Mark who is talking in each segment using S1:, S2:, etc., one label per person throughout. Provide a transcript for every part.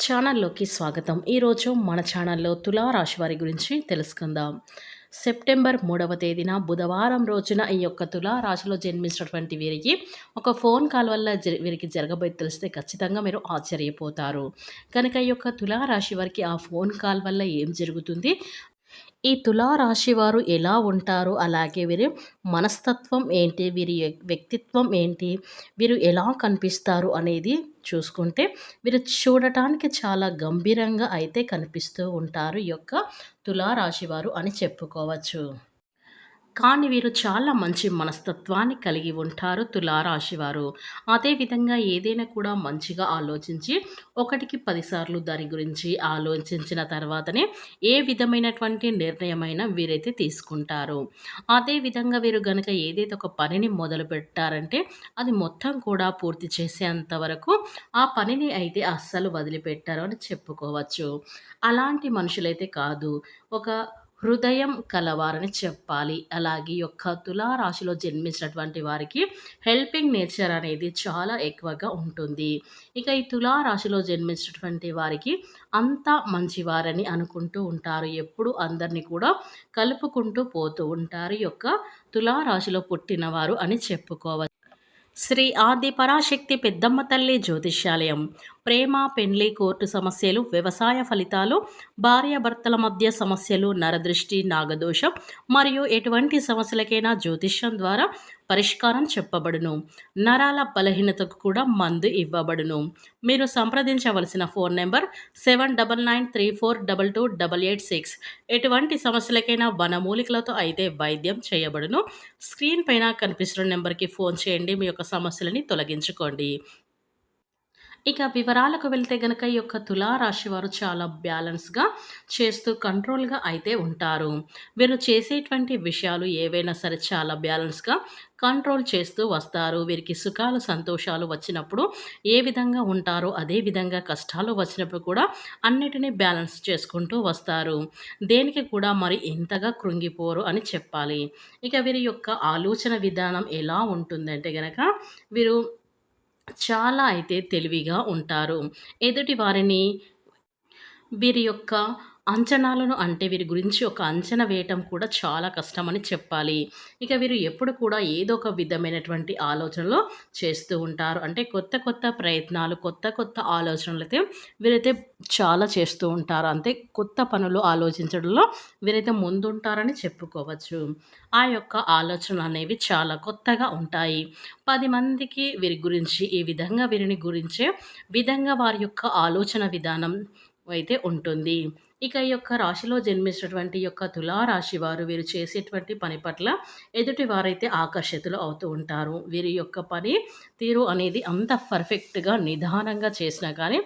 S1: ఛానల్లోకి స్వాగతం. ఈరోజు మన ఛానల్లో తులారాశి వారి గురించి తెలుసుకుందాం. సెప్టెంబర్ మూడవ తేదీన బుధవారం రోజున ఈ యొక్క తులారాశిలో జన్మించినటువంటి వీరికి ఒక ఫోన్ కాల్ వల్ల వీరికి జరగబోయే తెలిస్తే ఖచ్చితంగా మీరు ఆశ్చర్యపోతారు. కనుక ఈ యొక్క తులారాశి వారికి ఆ ఫోన్ కాల్ వల్ల ఏం జరుగుతుంది? ఈ తులారాశి వారు ఎలా ఉంటారు అలాగే వీరి మనస్తత్వం ఏంటి వీరి వ్యక్తిత్వం ఏంటి వీరు ఎలా కనిపిస్తారు అనేది చూసుకుంటే వీరు చూడటానికి చాలా గంభీరంగా అయితే కనిపిస్తూ ఉంటారు ఈ యొక్క తులారాశి వారు అని చెప్పుకోవచ్చు. కానీ వీరు చాలా మంచి మనస్తత్వాన్ని కలిగి ఉంటారు తులారాశివారు. అదేవిధంగా ఏదైనా కూడా మంచిగా ఆలోచించి ఒకటికి పదిసార్లు దాని గురించి ఆలోచించిన తర్వాతనే ఏ విధమైనటువంటి నిర్ణయమైనా వీరైతే తీసుకుంటారు. అదేవిధంగా వీరు గనక ఏదైతే ఒక పనిని మొదలు పెట్టారంటే అది మొత్తం కూడా పూర్తి చేసేంత వరకు ఆ పనిని అయితే అస్సలు వదిలిపెట్టారు అని చెప్పుకోవచ్చు. అలాంటి మనుషులైతే కాదు. ఒక హృదయం కలవారని చెప్పాలి. అలాగే యొక్క తులారాశిలో జన్మించినటువంటి వారికి హెల్పింగ్ నేచర్ అనేది చాలా ఎక్కువగా ఉంటుంది. ఇక ఈ తులారాశిలో జన్మించినటువంటి వారికి అంతా మంచివారని అనుకుంటూ ఉంటారు. ఎప్పుడు అందరినీ కూడా కలుపుకుంటూ పోతూ ఉంటారు. యొక్క తులారాశిలో పుట్టినవారు అని చెప్పుకోవచ్చు. శ్రీ ఆది పరాశక్తి పెద్దమ్మ తల్లి జ్యోతిష్యాలయం. ప్రేమ పెండ్లి కోర్టు సమస్యలు వ్యవసాయ ఫలితాలు భార్యాభర్తల మధ్య సమస్యలు నరదృష్టి నాగదోషం మరియు ఎటువంటి సమస్యలకైనా జ్యోతిష్యం ద్వారా పరిష్కారం చెప్పబడును. నరాల బలహీనతకు కూడా మందు ఇవ్వబడును. మీరు సంప్రదించవలసిన phone number seven double nine three four double two double eight six. ఎటువంటి సమస్యలకైనా వనమూలికలతో అయితే వైద్యం చేయబడును. స్క్రీన్ పైన కనిపిస్తున్న నెంబర్కి ఫోన్ చేయండి. మీ యొక్క సమస్యలని తొలగించుకోండి. ఇక వివరాలకు వెళ్తే గనక ఈ యొక్క తులారాశి వారు చాలా బ్యాలెన్స్గా చేస్తూ కంట్రోల్గా అయితే ఉంటారు. వీరు చేసేటువంటి విషయాలు ఏవైనా సరే చాలా బ్యాలెన్స్గా కంట్రోల్ చేస్తూ వస్తారు. వీరికి సుఖాలు సంతోషాలు వచ్చినప్పుడు ఏ విధంగా ఉంటారో అదే విధంగా కష్టాలు వచ్చినప్పుడు కూడా అన్నిటినీ బ్యాలెన్స్ చేసుకుంటూ వస్తారు. దేనికి కూడా మరి ఇంతగా కృంగిపోరు అని చెప్పాలి. ఇక వీరి యొక్క ఆలోచన విధానం ఎలా ఉంటుందంటే గనక వీరు చాలా అయితే తెలివిగా ఉంటారు. ఎదుటి వారిని వీరి యొక్క అంచనాలను అంటే వీరి గురించి ఒక అంచనా వేయటం కూడా చాలా కష్టమని చెప్పాలి. ఇక వీరు ఎప్పుడు కూడా ఏదో ఒక విధమైనటువంటి ఆలోచనలు చేస్తూ ఉంటారు. అంటే కొత్త కొత్త ప్రయత్నాలు కొత్త కొత్త ఆలోచనలు అయితే వీరైతే చాలా చేస్తూ ఉంటారు. అంటే కొత్త పనులు ఆలోచించడంలో వీరైతే ముందుంటారని చెప్పుకోవచ్చు. ఆ యొక్క ఆలోచనలు అనేవి చాలా కొత్తగా ఉంటాయి. పది మందికి వీరి గురించి ఈ విధంగా వీరిని గురించే విధంగా వారి యొక్క ఆలోచన విధానం అయితే ఉంటుంది. ఇక ఈ యొక్క రాశిలో జన్మించినటువంటి యొక్క తులారాశి వారు వీరు చేసేటువంటి పని పట్ల ఎదుటి వారైతే ఆకర్షితులు అవుతూ ఉంటారు. వీరి యొక్క పని తీరు అనేది అంత పర్ఫెక్ట్గా నిదానంగా చేసినా కానీ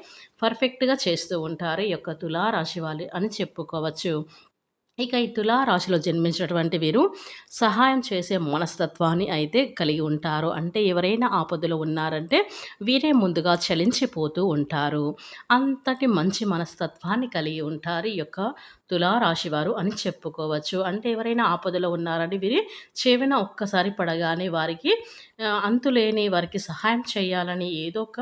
S1: పర్ఫెక్ట్గా చేస్తూ ఉంటారు ఈ యొక్క తులారాశి వాళ్ళు అని చెప్పుకోవచ్చు. ఇక ఈ తులారాశిలో జన్మించినటువంటి వీరు సహాయం చేసే మనస్తత్వాన్ని అయితే కలిగి ఉంటారు. అంటే ఎవరైనా ఆపదలో ఉన్నారంటే వీరే ముందుగా చలించిపోతూ ఉంటారు. అంతటి మంచి మనస్తత్వాన్ని కలిగి ఉంటారు ఈ యొక్క తులారాశివారు అని చెప్పుకోవచ్చు. అంటే ఎవరైనా ఆపదలో ఉన్నారని వీరి చెవిన ఒక్కసారి పడగానే వారికి అంతులేని వారికి సహాయం చేయాలని ఏదో ఒక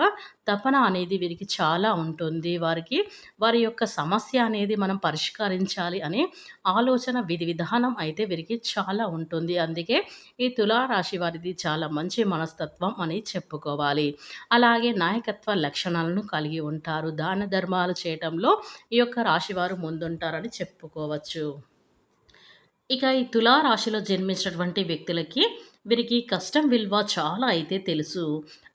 S1: తపన అనేది వీరికి చాలా ఉంటుంది. వారికి వారి యొక్క సమస్య అనేది మనం పరిష్కరించాలి అనే ఆలోచన విధి విధానం అయితే వీరికి చాలా ఉంటుంది. అందుకే ఈ తులారాశి వారిది చాలా మంచి మనస్తత్వం అని చెప్పుకోవాలి. అలాగే నాయకత్వ లక్షణాలను కలిగి ఉంటారు. దాన ధర్మాలు చేయటంలో ఈ యొక్క రాశి వారు ముందుంటారని చెప్పుకోవచ్చు. ఇక ఈ తులారాశిలో జన్మించినటువంటి వ్యక్తులకి వీరికి కష్టం విలువ చాలా అయితే తెలుసు.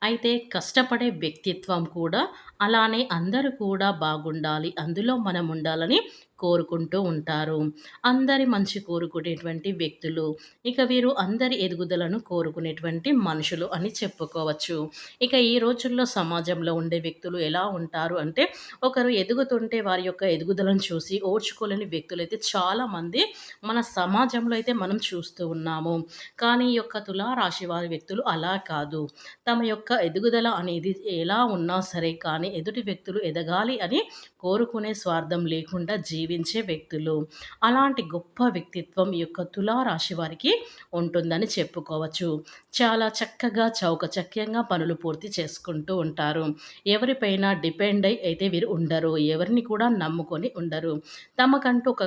S1: అయితే కష్టపడే వ్యక్తిత్వం కూడా అలానే అందరూ కూడా బాగుండాలి. అందులో మనం ఉండాలని కోరుకుంటూ ఉంటారు. అందరి మంచి కోరుకునేటువంటి వ్యక్తులు. ఇక వీరు అందరి ఎదుగుదలను కోరుకునేటువంటి మనుషులు అని చెప్పుకోవచ్చు. ఇక ఈ రోజుల్లో సమాజంలో ఉండే వ్యక్తులు ఎలా ఉంటారు అంటే ఒకరు ఎదుగుతుంటే వారి యొక్క ఎదుగుదలను చూసి ఓర్చుకోలేని వ్యక్తులైతే చాలామంది మన సమాజంలో అయితే మనం చూస్తూ ఉన్నాము. కానీ ఈ యొక్క తులారాశి వారి వ్యక్తులు అలా కాదు. తమ యొక్క ఎదుగుదల అనేది ఎలా ఉన్నా సరే కానీ ఎదుటి వ్యక్తులు ఎదగాలి అని కోరుకునే స్వార్థం లేకుండా జీవించే వ్యక్తులు. అలాంటి గొప్ప వ్యక్తిత్వం యొక్క తులారాశి వారికి ఉంటుందని చెప్పుకోవచ్చు. చాలా చక్కగా చౌకచక్యంగా పనులు పూర్తి చేసుకుంటూ ఉంటారు. ఎవరిపైన డిపెండ్ అయి అయితే వీరు ఉండరు. ఎవరిని కూడా నమ్ముకొని ఉండరు. తమకంటూ ఒక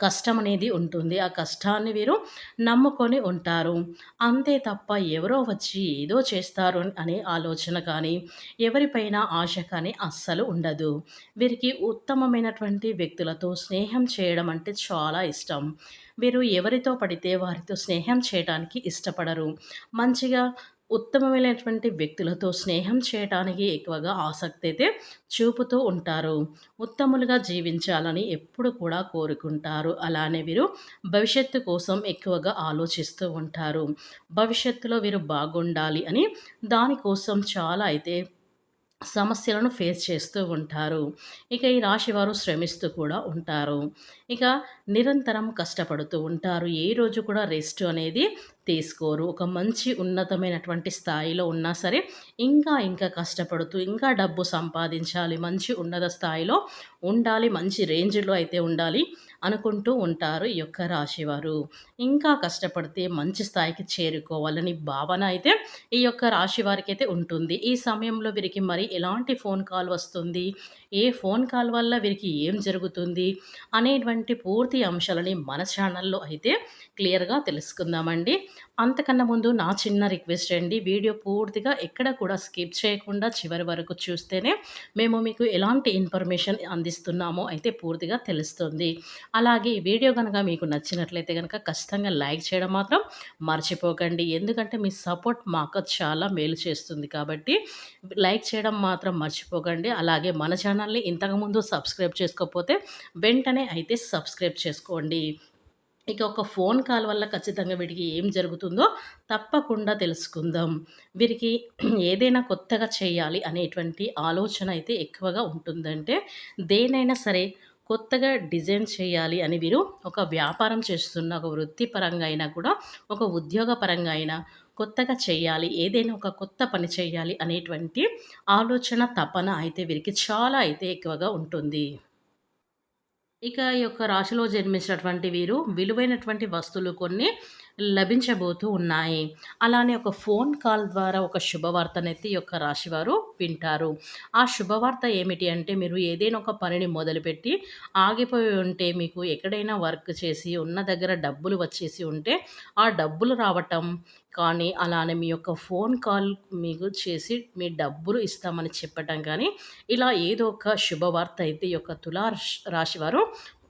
S1: కష్టం అనేది ఉంటుంది. ఆ కష్టాన్ని వీరు నమ్ముకొని ఉంటారు. అంతే తప్ప ఎవరో వచ్చి ఏదో చేస్తారు అనే ఆలోచన కానీ ఎవరిపైన ఆశ కానీ అస్సలు ఉండదు. వీరికి ఉత్తమమైనటువంటి వ్యక్తులతో స్నేహం చేయడం అంటే చాలా ఇష్టం. వీరు ఎవరితో పడితే వారితో స్నేహం చేయడానికి ఇష్టపడరు. మంచిగా ఉత్తమమైనటువంటి వ్యక్తులతో స్నేహం చేయటానికి ఎక్కువగా ఆసక్తి అయితే చూపుతూ ఉంటారు. ఉత్తములుగా జీవించాలని ఎప్పుడు కూడా కోరుకుంటారు. అలానే వీరు భవిష్యత్తు కోసం ఎక్కువగా ఆలోచిస్తూ ఉంటారు. భవిష్యత్తులో వీరు బాగుండాలి అని దానికోసం చాలా అయితే సమస్యలను ఫేస్ చేస్తూ ఉంటారు. ఇక ఈ రాశి వారు శ్రమిస్తూ కూడా ఉంటారు. ఇక నిరంతరం కష్టపడుతూ ఉంటారు. ఏ రోజు కూడా రెస్ట్ అనేది తీసుకోరు. ఒక మంచి ఉన్నతమైనటువంటి స్థాయిలో ఉన్నా సరే ఇంకా ఇంకా కష్టపడుతూ ఇంకా డబ్బు సంపాదించాలి మంచి ఉన్నత స్థాయిలో ఉండాలి మంచి రేంజ్లో అయితే ఉండాలి. అనుకుంటూ ఉంటారు ఈ యొక్క రాశివారు. ఇంకా కష్టపడితే మంచి స్థాయికి చేరుకోవాలని భావన అయితే ఈ యొక్క రాశి వారికి అయితే ఉంటుంది. ఈ సమయంలో వీరికి మరి ఎలాంటి ఫోన్ కాల్ వస్తుంది? ఏ ఫోన్ కాల్ వల్ల వీరికి ఏం జరుగుతుంది? అనేటువంటి పూర్తి అంశాలని మన ఛానల్లో అయితే క్లియర్గా తెలుసుకుందామండి. అంతకన్నా ముందు నా చిన్న రిక్వెస్ట్ అండి. వీడియో పూర్తిగా ఎక్కడ కూడా స్కిప్ చేయకుండా చివరి వరకు చూస్తేనే మేము మీకు ఎలాంటి ఇన్ఫర్మేషన్ అందిస్తున్నామో అయితే పూర్తిగా తెలుస్తుంది. అలాగే ఈ వీడియో కనుక మీకు నచ్చినట్లయితే కనుక ఖచ్చితంగా లైక్ చేయడం మాత్రం మర్చిపోకండి. ఎందుకంటే మీ సపోర్ట్ మాకు చాలా మేలు చేస్తుంది కాబట్టి లైక్ చేయడం మాత్రం మర్చిపోకండి. అలాగే మన ఛానల్ని ఇంతకుముందు సబ్స్క్రైబ్ చేసుకోకపోతే వెంటనే అయితే సబ్స్క్రైబ్ చేసుకోండి. ఇక ఒక ఫోన్ కాల్ వల్ల ఖచ్చితంగా వీడికి ఏం జరుగుతుందో తప్పకుండా తెలుసుకుందాం. వీరికి ఏదైనా కొత్తగా చేయాలి అనేటువంటి ఆలోచన అయితే ఎక్కువగా ఉంటుందంటే దేనైనా సరే కొత్తగా డిజైన్ చేయాలి అని వీరు ఒక వ్యాపారం చేస్తున్న ఒక వృత్తిపరంగా అయినా కూడా ఒక ఉద్యోగపరంగా అయినా కొత్తగా చేయాలి ఏదైనా ఒక కొత్త పని చేయాలి అనేటువంటి ఆలోచన తపన అయితే వీరికి చాలా అయితే ఎక్కువగా ఉంటుంది. ఇక ఈ యొక్క రాశిలో జన్మించినటువంటి వీరు విలువైనటువంటి వస్తువులు కొన్ని లభించబోతూ ఉన్నాయి. అలానే ఒక ఫోన్ కాల్ ద్వారా ఒక శుభవార్తనైతే ఈ యొక్క రాశివారు వింటారు. ఆ శుభవార్త ఏమిటి అంటే మీరు ఏదైనా ఒక పనిని మొదలుపెట్టి ఆగిపోయి ఉంటే మీకు ఎక్కడైనా వర్క్ చేసి ఉన్న దగ్గర డబ్బులు వచ్చేసి ఉంటే ఆ డబ్బులు రావటం కానీ అలానే మీ యొక్క ఫోన్ కాల్ మీకు చేసి మీ డబ్బులు ఇస్తామని చెప్పటం కానీ ఇలా ఏదో ఒక శుభవార్త అయితే ఈ యొక్క తులా రాశి వారు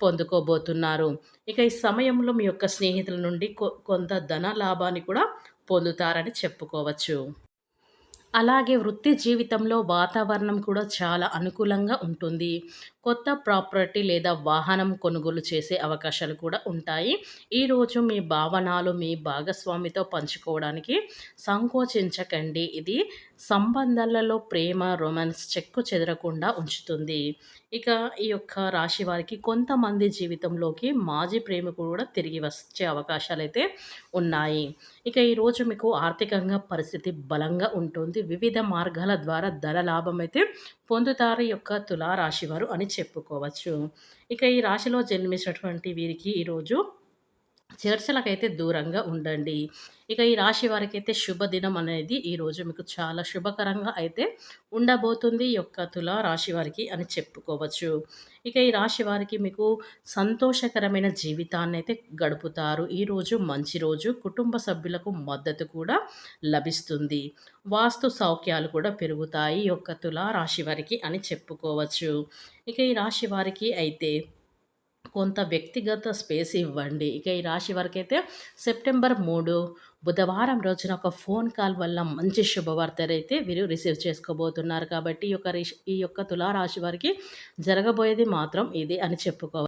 S1: పొందుకోబోతున్నారు. ఇక ఈ సమయంలో మీ యొక్క స్నేహితుల నుండి కొంత ధన లాభాన్ని కూడా పొందుతారని చెప్పుకోవచ్చు. అలాగే వృత్తి జీవితంలో వాతావరణం కూడా చాలా అనుకూలంగా ఉంటుంది. కొత్త ప్రాపర్టీ లేదా వాహనం కొనుగోలు చేసే అవకాశాలు కూడా ఉంటాయి. ఈరోజు మీ భావనాలు మీ భాగస్వామితో పంచుకోవడానికి సంకోచించకండి. ఇది సంబంధాలలో ప్రేమ రొమాన్స్ చెక్కు చెదరకుండా ఉంచుతుంది. ఇక ఈ యొక్క రాశి వారికి కొంతమంది జీవితంలోకి మాజీ ప్రేమికుడు కూడా తిరిగి వచ్చే అవకాశాలు అయితే ఉన్నాయి. ఇక ఈరోజు మీకు ఆర్థికంగా పరిస్థితి బలంగా ఉంటుంది. వివిధ మార్గాల ద్వారా ధన లాభం అయితే పొందుతారు యొక్క తులారాశి వారు అని చెప్పుకోవచ్చు. ఇక ఈ రాశిలో జన్మించినటువంటి వీరికి ఈరోజు చర్చలకైతే దూరంగా ఉండండి. ఇక ఈ రాశి వారికి అయితే శుభదినం అనేది ఈరోజు మీకు చాలా శుభకరంగా అయితే ఉండబోతుంది ఈ యొక్క తుల రాశి వారికి అని చెప్పుకోవచ్చు. ఇక ఈ రాశి వారికి మీకు సంతోషకరమైన జీవితాన్ని అయితే గడుపుతారు. ఈరోజు మంచి రోజు కుటుంబ సభ్యులకు మద్దతు కూడా లభిస్తుంది. వాస్తు సౌఖ్యాలు కూడా పెరుగుతాయి ఈ యొక్క తుల రాశి వారికి అని చెప్పుకోవచ్చు. ఇక ఈ రాశి వారికి అయితే కొంత వ్యక్తిగత స్పేస్ ఇవ్వండి. ఇక ఈ రాశి వరకైతే సెప్టెంబర్ మూడు బుధవారం రోజున ఒక ఫోన్ కాల్ వల్ల మంచి శుభవార్తనైతే వీరు రిసీవ్ చేసుకోబోతున్నారు. కాబట్టి ఈ యొక్క ఈ యొక్క తులారాశి వారికి జరగబోయేది మాత్రం ఇది అని చెప్పుకోవాలి